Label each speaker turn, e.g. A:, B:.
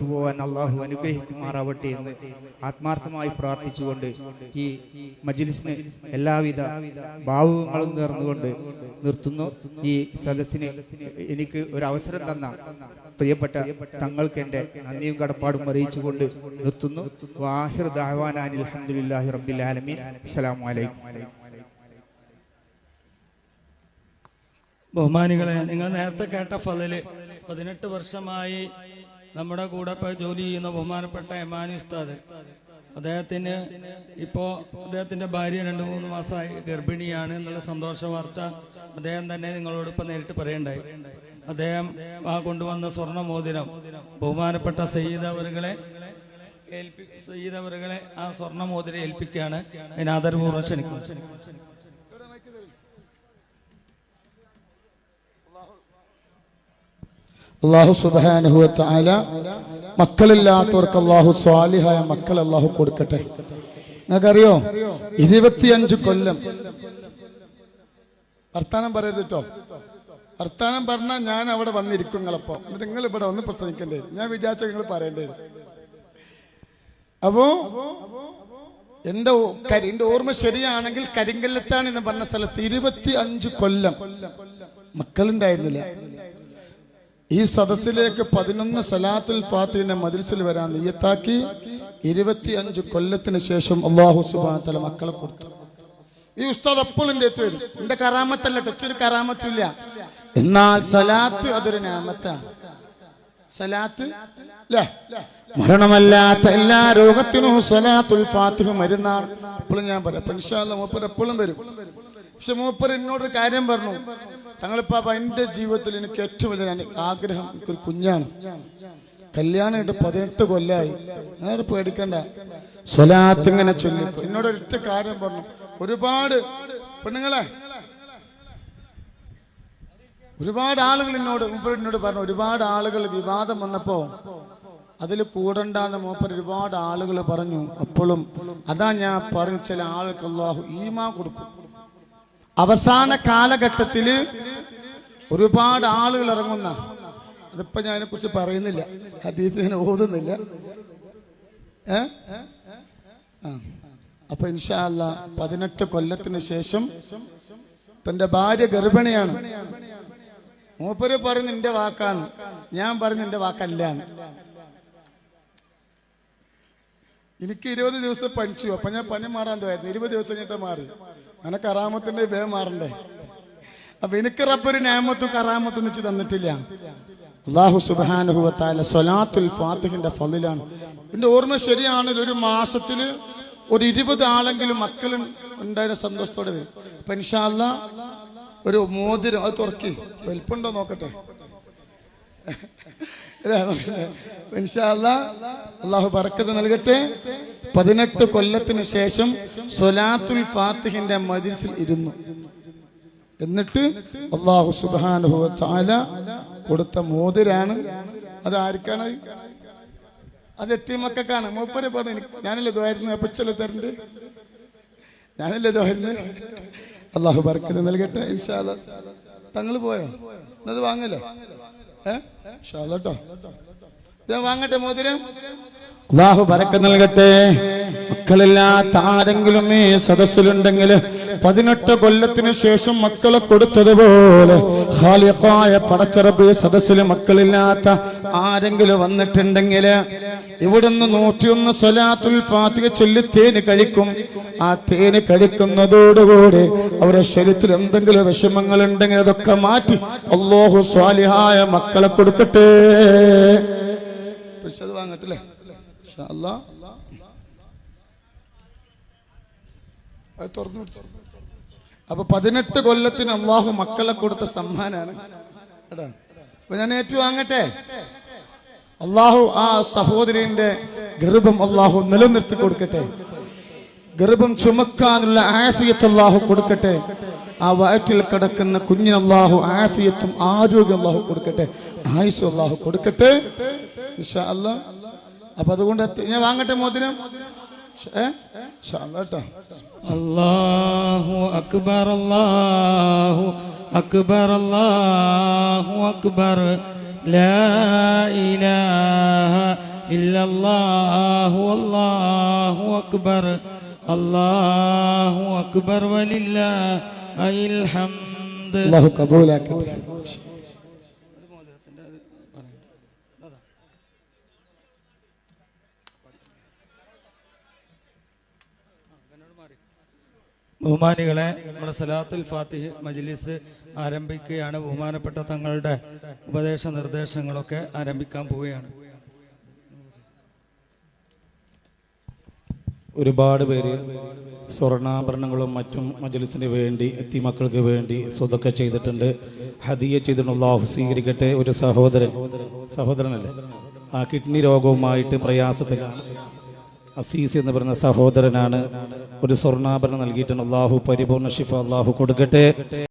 A: മുന്നോട്ട് പോകാൻ അള്ളാഹു അനുഗ്രഹിക്കുമാറാവട്ടെ എന്ന് ആത്മാർത്ഥമായി പ്രാർത്ഥിച്ചുകൊണ്ട് ഈ മജിലിസിന് എല്ലാവിധ ഭാവങ്ങളും നേർന്നുകൊണ്ട് നിർത്തുന്നു. ഈ സദസ്സിന് എനിക്ക് ഒരു അവസരം തന്ന പ്രിയപ്പെട്ട തങ്ങൾക്ക് എന്റെ നന്ദിയും കടപ്പാടും അറിയിച്ചുകൊണ്ട് നിർത്തുന്നു. വാഹിർ റബ്ബിൽ ആലമീൻ. അസ്സലാമു അലൈക്കും.
B: ബഹുമാനികളെ നിങ്ങൾ നേരത്തെ കേട്ട ഫതിൽ പതിനെട്ട് വർഷമായി നമ്മുടെ കൂടെ ഇപ്പോൾ ജോലി ചെയ്യുന്ന ബഹുമാനപ്പെട്ട എമാനി ഉസ്താദ്. അദ്ദേഹത്തിന് ഇപ്പോ അദ്ദേഹത്തിന്റെ ഭാര്യ രണ്ട് മൂന്ന് മാസമായി ഗർഭിണിയാണ് എന്നുള്ള സന്തോഷ വാർത്ത അദ്ദേഹം തന്നെ നിങ്ങളോട് ഇപ്പം നേരിട്ട് പറയണ്ടായി അദ്ദേഹം ആ കൊണ്ടുവന്ന സ്വർണ മോതിരം ബഹുമാനപ്പെട്ട സയ്യിദ് ഏൽപ്പി സയ്യിദ് ആ സ്വർണ മോതിരം ഏൽപ്പിക്കുകയാണ്. അതിന് ആദരപൂർവം
C: അള്ളാഹു സുബാനുഹു ആല മക്കളില്ലാത്തവർക്ക് അള്ളാഹു സ്വാലിഹായ മക്കൾ അള്ളാഹു കൊടുക്കട്ടെ. നിങ്ങൾക്കറിയോ? ഇരുപത്തിയഞ്ച് കൊല്ലം. വർത്താനം പറയരുത് കേട്ടോ വർത്താനം പറഞ്ഞാൽ ഞാൻ അവിടെ വന്നിരിക്കും നിങ്ങളപ്പോ. എന്നിട്ട് നിങ്ങൾ ഇവിടെ വന്ന് പ്രസംഗിക്കേണ്ടി ഞാൻ വിചാരിച്ച നിങ്ങൾ പറയേണ്ടി അപ്പോ എന്റെ എന്റെ ഓർമ്മ ശരിയാണെങ്കിൽ കരിങ്കല്ലത്താണ് എന്ന് പറഞ്ഞ സ്ഥലത്ത് ഇരുപത്തി കൊല്ലം മക്കളുണ്ടായിരുന്നില്ല. ഈ സദസ്സിലേക്ക് പതിനൊന്ന് സലാത്തുൽ ഫാത്തിനെ മതിൽസിൽ വരാൻ നെയ്യത്താക്കി ഇരുപത്തി അഞ്ച് കൊല്ലത്തിന് ശേഷം അള്ളാഹു സുബാൻ തല മക്കളെ കൊടുത്തു. ഈ ഉസ്താദ് എപ്പോഴും അടുത്ത് വരും. എന്റെ കറാമത്തല്ല ടച്ചൊരു കറാമത്തില്ല എന്നാൽ സലാത്ത് അതൊരു നാമത്താണ് സലാത്ത്? ല്ലേ? മരണമല്ലാത്ത എല്ലാ രോഗത്തിനും സലാത്തുൽ ഫാത്തിഹ മരുന്നാണ്. എപ്പോഴും ഞാൻ പറയാം. പെൻഷാല്ല മൂപ്പർ എപ്പോഴും വരും. പക്ഷെ മൂപ്പർ എന്നോടൊരു കാര്യം പറഞ്ഞു. തങ്ങളിപ്പാപ്പ എന്റെ ജീവിതത്തിൽ എനിക്ക് ഏറ്റവും വലിയ ആഗ്രഹം എനിക്കൊരു കുഞ്ഞാണ്. കല്യാണം ഇട്ട് പതിനെട്ട് കൊല്ലായി. അങ്ങനെ പേടിക്കണ്ട. സ്വലാത്ത് ഇങ്ങനെ എന്നോട് ഒരിച്ച കാര്യം പറഞ്ഞു. ഒരുപാട് പെണ്ണുങ്ങളെ ഒരുപാട് ആളുകൾ എന്നോട് മൂപ്പർ എന്നോട് പറഞ്ഞു ഒരുപാട് ആളുകൾ വിവാദം വന്നപ്പോ അതിൽ കൂടണ്ടെന്ന് മൂപ്പർ ഒരുപാട് ആളുകൾ പറഞ്ഞു. അപ്പോഴും അതാ ഞാൻ പറഞ്ഞു ചില ആൾക്ക് ഈമാ കൊടുക്കും. അവസാന കാലഘട്ടത്തിൽ ഒരുപാട് ആളുകൾ ഇറങ്ങുന്ന അതിപ്പോ ഞാൻ കുറിച്ച് പറയുന്നില്ല അദ്ദേഹത്തിന് ഓതുന്നില്ല. ഏ? അപ്പൊ ഇൻഷാല്ല പതിനെട്ട് കൊല്ലത്തിന് ശേഷം തന്റെ ഭാര്യ ഗർഭിണിയാണ്. മൂപ്പര് പറഞ്ഞു നിന്റെ വാക്കാണ് ഞാൻ പറഞ്ഞു നിന്റെ വാക്കല്ല എനിക്ക് ഇരുപത് ദിവസം പനിച്ചു അപ്പൊ ഞാൻ പനി മാറാൻ തോന്നായിരുന്നു ഇരുപത് ദിവസം കഴിഞ്ഞിട്ട് മാറി. അങ്ങനെ കറാമത്തിന്റെ വേ മാറണ്ടേ? അപ്പൊ എനിക്ക് റബ്ബൊരു നാമത്തും കറാമത്തും വെച്ച് തന്നിട്ടില്ല. അള്ളാഹു സുബാനുഭവത്താല സൊലാത്തുൽ ഫാത്തിഹിന്റെ ഫലിലാണ് എന്റെ ഓർമ്മ ശരിയാണ്. ഒരു മാസത്തിൽ ഒരു ഇരുപത് ആളെങ്കിലും മക്കൾ ഉണ്ടായിരുന്ന സന്തോഷത്തോടെ വരും. അപ്പൊ ഇൻഷാല്ല ഒരു മോതിരം അത് തുറക്കി. വലിപ്പുണ്ടോ നോക്കട്ടെ? അള്ളാഹു ബർക്കത്ത് നൽകട്ടെ. പതിനെട്ട് കൊല്ലത്തിന് ശേഷം സൊലാത്തുൽ ഫാത്തിഹിന്റെ മജിൽസിൽ ഇരുന്നു. എന്നിട്ട് അള്ളാഹു സുബാനുഭവ ചാല കൊടുത്ത മോതിരാണ്. അത് ആർക്കാണ്? അത് എത്തിയ മക്കാണ് മൂപ്പര് പറഞ്ഞു ഞാനല്ലേ ഇതായിരുന്നു അപ്പച്ചല്ലേ തരണ്ട്? ഞാനല്ലേ ഇതായിരുന്നു അള്ളാഹു ബർക്കത്ത് നൽകട്ടെ ഇൻഷാല്ല തങ്ങൾ പോയോ? എന്നത് വാങ്ങല്ലേ വാങ്ങട്ടെ മോതിരം. അള്ളാഹു ബരക്ക നൽകട്ടെ. മക്കളില്ലാത്ത ആരെങ്കിലും ഈ സദസ്സിലുണ്ടെങ്കിൽ പതിനെട്ട് കൊല്ലത്തിന് ശേഷം മക്കളെ കൊടുത്തതുപോലെ ഖാലിഖായ പടച്ചറബ് സദസ്സിൽ മക്കളില്ലാത്ത ആരെങ്കിലും വന്നിട്ടുണ്ടെങ്കിൽ ഇവിടുന്ന് നൂറ്റിയൊന്ന് സ്വലാത്തുൽ ഫാത്തിക ചൊല്ലി തേന് കഴിക്കും. ആ തേന് കഴിക്കുന്നതോടുകൂടി അവരുടെ ശരീരത്തിൽ എന്തെങ്കിലും വിഷമങ്ങൾ ഉണ്ടെങ്കിൽ അതൊക്കെ മാറ്റി അള്ളാഹു സ്വാലിഹായ മക്കളെ കൊടുക്കട്ടെ. അപ്പൊ പതിനെട്ട് കൊല്ലത്തിന് അള്ളാഹു മക്കളെ കൊടുത്ത സമ്മാനാണ്. കേട്ടോ അപ്പൊ ഞാൻ ഏറ്റു വാങ്ങട്ടെ? അള്ളാഹു ആ സഹോദരിന്റെ ഗർഭം അള്ളാഹു നിലനിർത്തി കൊടുക്കട്ടെ. ഗർഭം ചുമക്കാനുള്ള ആഫിയത്ത് അള്ളാഹു കൊടുക്കട്ടെ. ആ വയറ്റിൽ കിടക്കുന്ന കുഞ്ഞിന് അള്ളാഹു ആഫിയത്തും ആരോഗ്യം അള്ളാഹു കൊടുക്കട്ടെ. ആയുസ് അള്ളാഹു കൊടുക്കട്ടെ. അപ്പൊ അതുകൊണ്ട് ഞാൻ വാങ്ങട്ടെ മോതിരം?
B: അള്ളാഹു അക്ബർ അല്ലാഹു അക്ബർ അല്ലാഹു അക്ബർ. لا إله إلا الله والله أكبر الله أكبر ولله الحمد.
C: الله قبولك
B: ബഹുമാനികളെ നമ്മുടെ സലാത്തുൽ ഫാത്തിഹ് മജ്ലിസ് ആരംഭിക്കുകയാണ്. ബഹുമാനപ്പെട്ട തങ്ങളുടെ ഉപദേശ നിർദ്ദേശങ്ങളൊക്കെ ആരംഭിക്കാൻ പോവുകയാണ്.
D: ഒരുപാട് പേര് സ്വർണാഭരണങ്ങളും മറ്റും മജലിസിന് വേണ്ടി എത്തിമക്കൾക്ക് വേണ്ടി സ്വതൊക്കെ ചെയ്തിട്ടുണ്ട്. ഹദിയ ചെയ്തിട്ടുള്ള സ്വീകരിക്കട്ടെ. ഒരു സഹോദരൻ സഹോദരനല്ലേ? ആ കിഡ്നി രോഗവുമായിട്ട് പ്രയാസത്തിലാണ്. അസീസ് എന്ന് പറയുന്ന സഹോദരനാണ്. ഒരു സ്വർണാഭരണം നൽകിയിട്ടുണ്ട് അള്ളാഹു പരിപൂർണ ഷിഫ അള്ളാഹു കൊടുക്കട്ടെ.